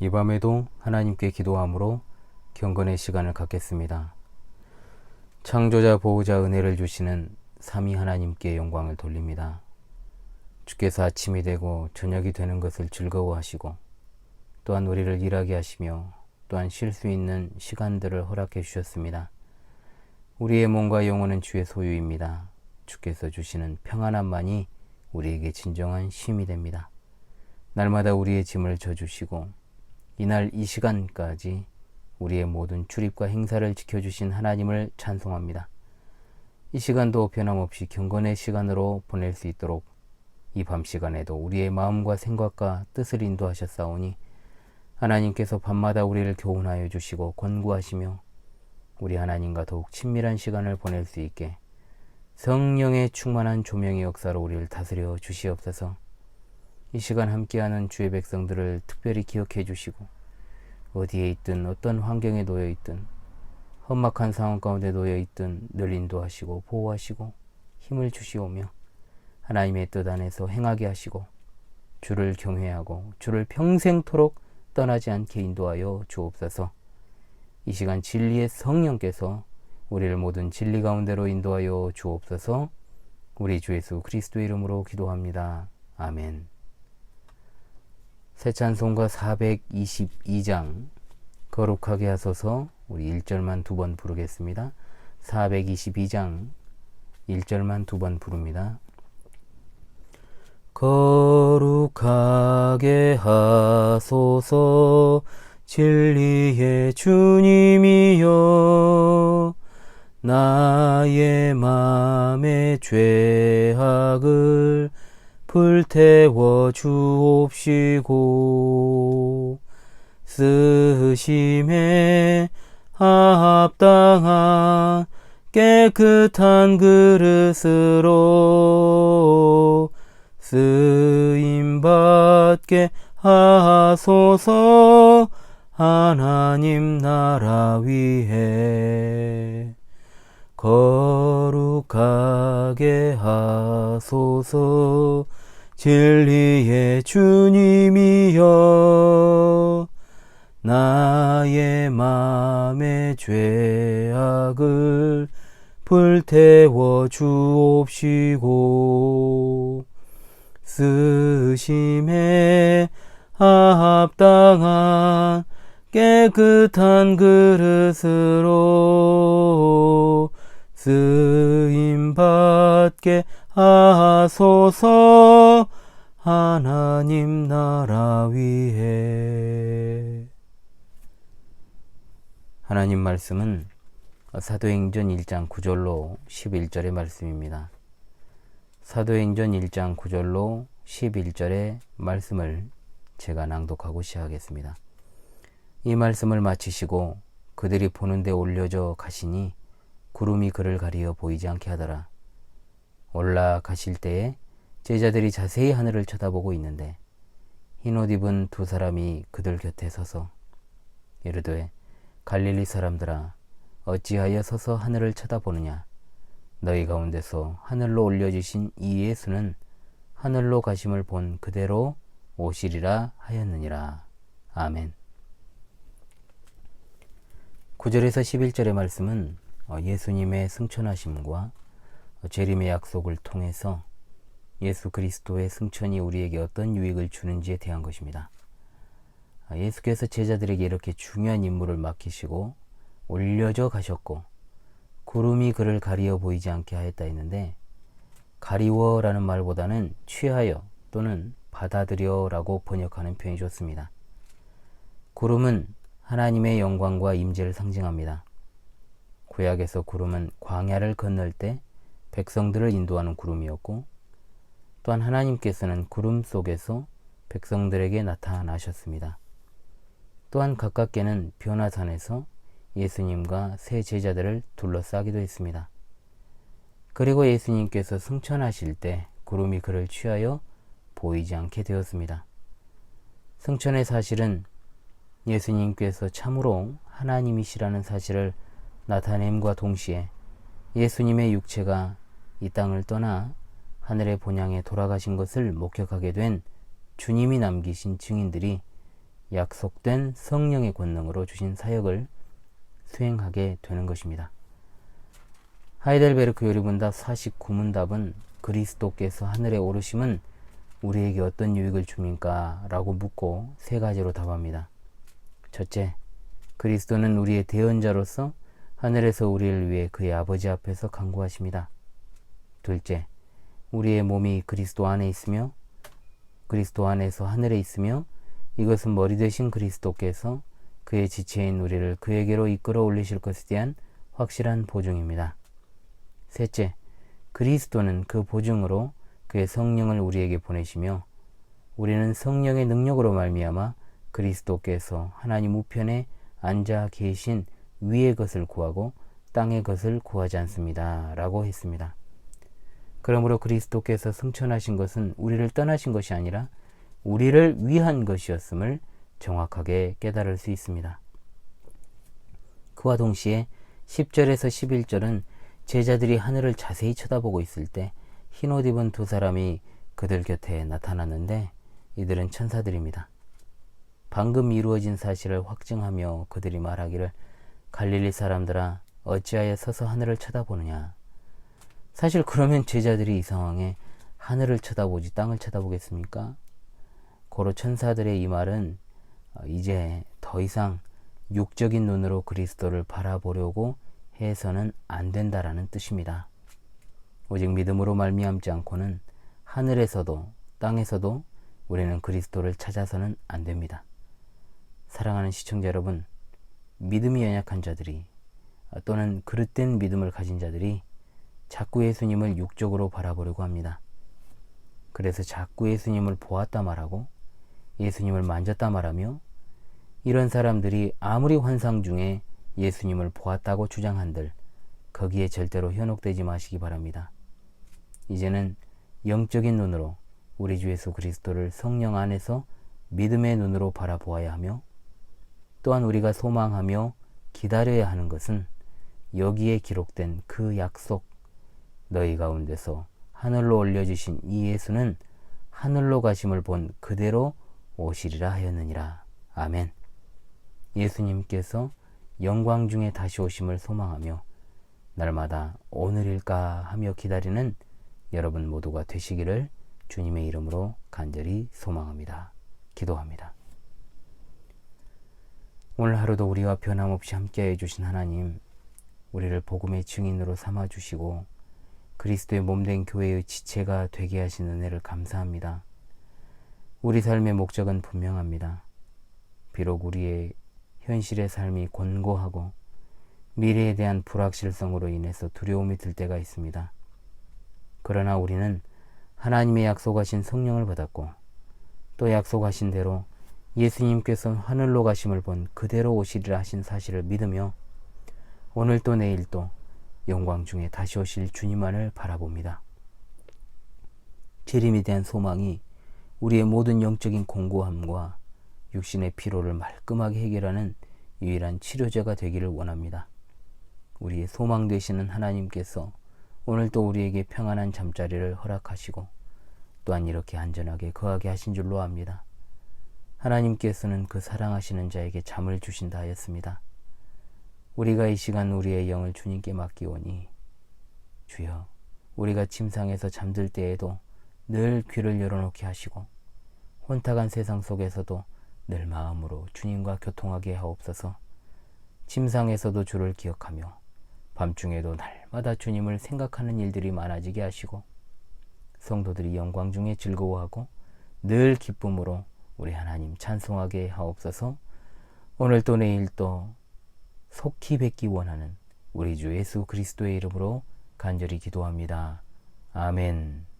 이 밤에도 하나님께 기도함으로 경건의 시간을 갖겠습니다. 창조자 보호자 은혜를 주시는 삼위 하나님께 영광을 돌립니다. 주께서 아침이 되고 저녁이 되는 것을 즐거워하시고 또한 우리를 일하게 하시며 또한 쉴 수 있는 시간들을 허락해 주셨습니다. 우리의 몸과 영혼은 주의 소유입니다. 주께서 주시는 평안함만이 우리에게 진정한 쉼이 됩니다. 날마다 우리의 짐을 져주시고 이날 이 시간까지 우리의 모든 출입과 행사를 지켜주신 하나님을 찬송합니다. 이 시간도 변함없이 경건의 시간으로 보낼 수 있도록 이 밤 시간에도 우리의 마음과 생각과 뜻을 인도하셨사오니 하나님께서 밤마다 우리를 교훈하여 주시고 권고하시며 우리 하나님과 더욱 친밀한 시간을 보낼 수 있게 성령의 충만한 조명의 역사로 우리를 다스려 주시옵소서. 이 시간 함께하는 주의 백성들을 특별히 기억해 주시고 어디에 있든 어떤 환경에 놓여 있든 험악한 상황 가운데 놓여 있든 늘 인도하시고 보호하시고 힘을 주시오며 하나님의 뜻 안에서 행하게 하시고 주를 경외하고 주를 평생토록 떠나지 않게 인도하여 주옵소서. 이 시간 진리의 성령께서 우리를 모든 진리 가운데로 인도하여 주옵소서. 우리 주 예수 그리스도의 이름으로 기도합니다. 아멘. 새 찬송가 422장 거룩하게 하소서 우리 1절만 두 번 부르겠습니다. 422장 1절만 두 번 부릅니다. 거룩하게 하소서 진리의 주님이여 나의 맘의 죄악을 불태워 주옵시고 쓰심에 합당한 깨끗한 그릇으로 쓰임받게 하소서 하나님 나라 위해 거룩하게 하소서 진리의 주님이여 나의 맘의 죄악을 불태워 주옵시고 쓰심에 합당한 깨끗한 그릇으로 쓰임 받게 하소서 하나님 나라 위해 하나님 말씀은 사도행전 1장 9절로 11절의 말씀입니다. 사도행전 1장 9절로 11절의 말씀을 제가 낭독하고 시작하겠습니다. 이 말씀을 마치시고 그들이 보는데 올려져 가시니 구름이 그를 가리어 보이지 않게 하더라. 올라가실 때에 제자들이 자세히 하늘을 쳐다보고 있는데 흰 옷 입은 두 사람이 그들 곁에 서서 이르되 갈릴리 사람들아 어찌하여 서서 하늘을 쳐다보느냐 너희 가운데서 하늘로 올려지신 이 예수는 하늘로 가심을 본 그대로 오시리라 하였느니라. 아멘. 9절에서 11절의 말씀은 어, 예수님의 승천하심과 재림의 약속을 통해서 예수 그리스도의 승천이 우리에게 어떤 유익을 주는지에 대한 것입니다. 아, 예수께서 제자들에게 이렇게 중요한 임무를 맡기시고 올려져 가셨고 구름이 그를 가리어 보이지 않게 하였다 했는데 가리워라는 말보다는 취하여 또는 받아들여라고 번역하는 표현이 좋습니다. 구름은 하나님의 영광과 임재를 상징합니다. 구약에서 구름은 광야를 건널 때 백성들을 인도하는 구름이었고 또한 하나님께서는 구름 속에서 백성들에게 나타나셨습니다. 또한 가깝게는 변화산에서 예수님과 세 제자들을 둘러싸기도 했습니다. 그리고 예수님께서 승천하실 때 구름이 그를 취하여 보이지 않게 되었습니다. 승천의 사실은 예수님께서 참으로 하나님이시라는 사실을 나타냄과 동시에 예수님의 육체가 이 땅을 떠나 하늘의 본향에 돌아가신 것을 목격하게 된 주님이 남기신 증인들이 약속된 성령의 권능으로 주신 사역을 수행하게 되는 것입니다. 하이델베르크 요리문답 49문답은 그리스도께서 하늘에 오르심은 우리에게 어떤 유익을 줍니까? 라고 묻고 세 가지로 답합니다. 첫째, 그리스도는 우리의 대언자로서 하늘에서 우리를 위해 그의 아버지 앞에서 강구하십니다. 둘째, 우리의 몸이 그리스도 안에 있으며 그리스도 안에서 하늘에 있으며 이것은 머리 대신 그리스도께서 그의 지체인 우리를 그에게로 이끌어 올리실 것에 대한 확실한 보증입니다. 셋째, 그리스도는 그 보증으로 그의 성령을 우리에게 보내시며 우리는 성령의 능력으로 말미암아 그리스도께서 하나님 우편에 앉아 계신 위의 것을 구하고 땅의 것을 구하지 않습니다. 라고 했습니다. 그러므로 그리스도께서 승천하신 것은 우리를 떠나신 것이 아니라 우리를 위한 것이었음을 정확하게 깨달을 수 있습니다. 그와 동시에 10절에서 11절은 제자들이 하늘을 자세히 쳐다보고 있을 때 흰옷 입은 두 사람이 그들 곁에 나타났는데 이들은 천사들입니다. 방금 이루어진 사실을 확증하며 그들이 말하기를 갈릴리 사람들아 어찌하여 서서 하늘을 쳐다보느냐. 사실 그러면 제자들이 이 상황에 하늘을 쳐다보지 땅을 쳐다보겠습니까? 고로 천사들의 이 말은 어, 이제 더 이상 육적인 눈으로 그리스도를 바라보려고 해서는 안 된다라는 뜻입니다. 오직 믿음으로 말미암지 않고는 하늘에서도 땅에서도 우리는 그리스도를 찾아서는 안 됩니다. 사랑하는 시청자 여러분, 믿음이 연약한 자들이 또는 그릇된 믿음을 가진 자들이 자꾸 예수님을 육적으로 바라보려고 합니다. 그래서 자꾸 예수님을 보았다 말하고 예수님을 만졌다 말하며 이런 사람들이 아무리 환상 중에 예수님을 보았다고 주장한들 거기에 절대로 현혹되지 마시기 바랍니다. 이제는 영적인 눈으로 우리 주 예수 그리스도를 성령 안에서 믿음의 눈으로 바라보아야 하며 또한 우리가 소망하며 기다려야 하는 것은 여기에 기록된 그 약속 너희 가운데서 하늘로 올려주신 이 예수는 하늘로 가심을 본 그대로 오시리라 하였느니라. 아멘. 예수님께서 영광 중에 다시 오심을 소망하며 날마다 오늘일까 하며 기다리는 여러분 모두가 되시기를 주님의 이름으로 간절히 소망합니다. 기도합니다. 오늘 하루도 우리와 변함없이 함께 해 주신 하나님, 우리를 복음의 증인으로 삼아 주시고 그리스도의 몸된 교회의 지체가 되게 하신 은혜를 감사합니다. 우리 삶의 목적은 분명합니다. 비록 우리의 현실의 삶이 곤고하고 미래에 대한 불확실성으로 인해서 두려움이 들 때가 있습니다. 그러나 우리는 하나님의 약속하신 성령을 받았고 또 약속하신 대로 예수님께서 하늘로 가심을 본 그대로 오시리라 하신 사실을 믿으며 오늘 또 내일 또 영광 중에 다시 오실 주님만을 바라봅니다. 재림에 대한 소망이 우리의 모든 영적인 공고함과 육신의 피로를 말끔하게 해결하는 유일한 치료제가 되기를 원합니다. 우리의 소망 되시는 하나님께서 오늘 또 우리에게 평안한 잠자리를 허락하시고 또한 이렇게 안전하게 거하게 하신 줄로 압니다. 하나님께서는 그 사랑하시는 자에게 잠을 주신다 하였습니다. 우리가 이 시간 우리의 영을 주님께 맡기오니 주여 우리가 침상에서 잠들 때에도 늘 귀를 열어놓게 하시고 혼탁한 세상 속에서도 늘 마음으로 주님과 교통하게 하옵소서. 침상에서도 주를 기억하며 밤중에도 날마다 주님을 생각하는 일들이 많아지게 하시고 성도들이 영광 중에 즐거워하고 늘 기쁨으로 우리 하나님 찬송하게 하옵소서. 오늘 또 내일 또 속히 뵙기 원하는 우리 주 예수 그리스도의 이름으로 간절히 기도합니다. 아멘.